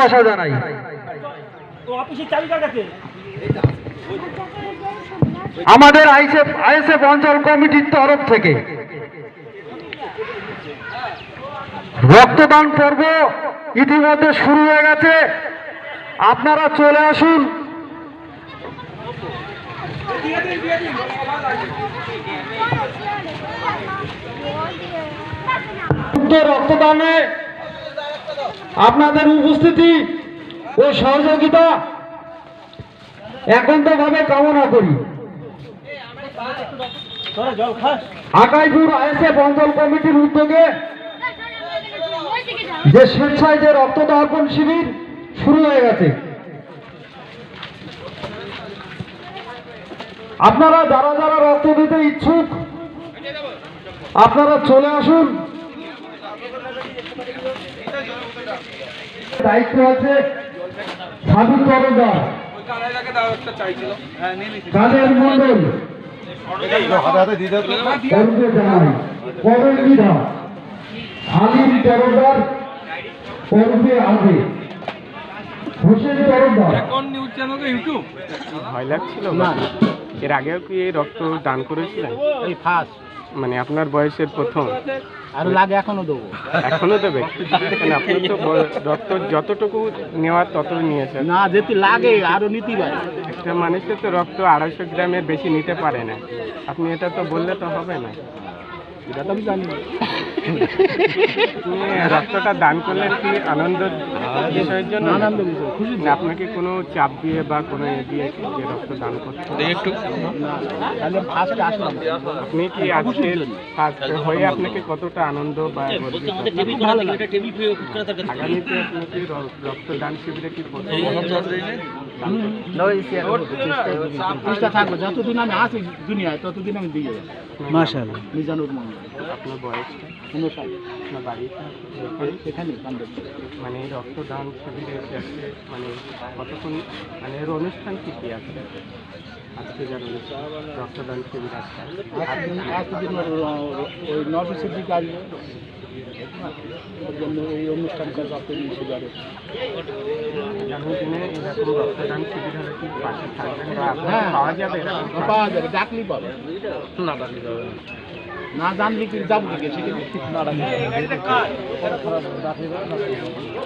ভাষা জানাই। আমাদের আইসএফ আইএসএফ অঞ্চল কমিটির তরফ থেকে রক্তদান পর্ব ইতিমধ্যে শুরু হয়ে গেছে। আপনারা চলে আসুন। রক্তদানে আপনাদের উপস্থিতি ও সহযোগিতা একান্তভাবে কামনা করি। আকাইপুর আইএসএফ অঞ্চল কমিটির উদ্যোগে যে স্বেচ্ছায় যে রক্তদান শিবির শুরু হয়ে গেছে। আপনারা যারা যারা রক্ত দিতে ইচ্ছুক, আপনারা চলে আসুন। দায়িত্ব আছে সাধু তরদার কাদের মন্ডল অরুণ বিধা আলিম তরদার ওরফে আগে। হোসেন তরদার ভয় লাগছিল এর আগেও কি এই রক্ত দান করেছিলেন? এই ফার্স্ট মানে আপনার বয়সের প্রথম। আর লাগে এখনও দেবো। এখনও দেবে? মানে আপনি তো রক্ত যতটুকু নেওয়ার তত নিয়েছেন। না যেহেতু লাগে আরও নীতি পারে। একটা মানুষের তো রক্ত আড়াইশো গ্রামের বেশি নিতে পারে না। আপনি এটা তো বললে তো হবে না। এটা তো আমি জানি। রক্তটা দান করলেন কি আনন্দ বিষয়ের জন্য? আনন্দ বিষয়, খুশি আপনাকে কোনো চাপ দিয়ে বা কোনো এ দিয়ে যে রক্ত দান করতে একটু। তাহলে ফার্স্টে আসলাম। আপনি কি আজকে ফার্স্ট হয়ে আপনাকে কতটা আনন্দ বা আগামীতে আপনি কি র- রক্তদান শিবিরে। কি চেষ্টা থাকব। যতদিন আমি আছি দুনিয়ায় ততদিন আমি দিয়ে যাব মাশাল মিজানুর মন্ডল আপনার বয়সটা? কোনো আপনার বাড়িটা এখানে? সেখানে মানে রক্তদান শিবিরে যে আজকে মানে কতক্ষণ মানে এর অনুষ্ঠান কি কি আছে? আজকে যার রক্তদান শিবির আছে। ওই নফিসের দিকে আসবে এই অনুষ্ঠান রক্ত দিয়ে শিবিরে আগামী এরকম রক্তদান শিবির হলে কি পাশে থাকবেন বা আপনার হ্যাঁ। পাওয়া যাবে? পাওয়া যাবে ডাকলেই পাবে। না জানলে কি যাব কি? সেখানে না ডাকলে